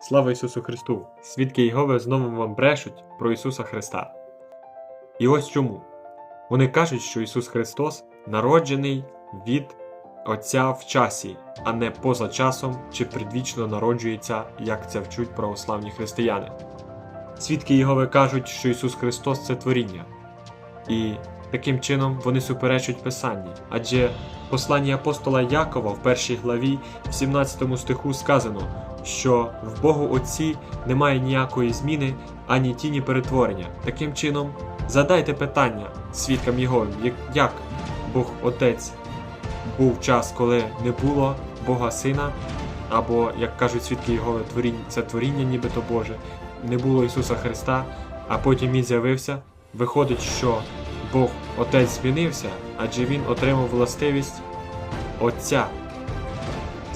Слава Ісусу Христу! Свідки Єгови знову вам брешуть про Ісуса Христа. І ось чому. Вони кажуть, що Ісус Христос народжений від Отця в часі, а не поза часом чи предвічно народжується, як це вчуть православні християни. Свідки Єгови кажуть, що Ісус Христос це творіння. І таким чином вони суперечать Писанні. Адже посланні апостола Якова в першій главі, в 17 стиху сказано, що в Богу Отці немає ніякої зміни ані тіні перетворення. Таким чином, задайте питання свідкам Єгови, як- Бог Отець був час, коли не було Бога Сина, або, як кажуть свідки Єгови, творіння, це творіння нібито Боже, не було Ісуса Христа, а потім Він з'явився. Виходить, що Бог Отець змінився, адже Він отримав властивість Отця.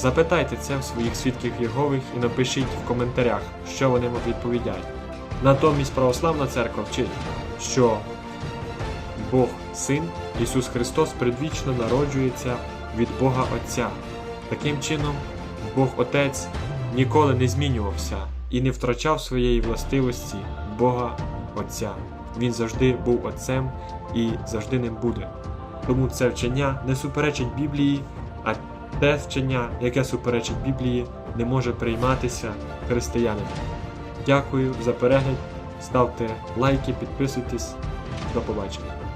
Запитайте це в своїх свідків Єгових і напишіть в коментарях, що вони вам відповідають. Натомість православна церква вчить, що Бог Син Ісус Христос предвічно народжується від Бога Отця. Таким чином, Бог Отець ніколи не змінювався і не втрачав своєї властивості Бога Отця. Він завжди був Отцем і завжди ним буде. Тому це вчення не суперечить Біблії, а те вчення, яке суперечить Біблії, не може прийматися християнином. Дякую за перегляд, ставте лайки, підписуйтесь. До побачення.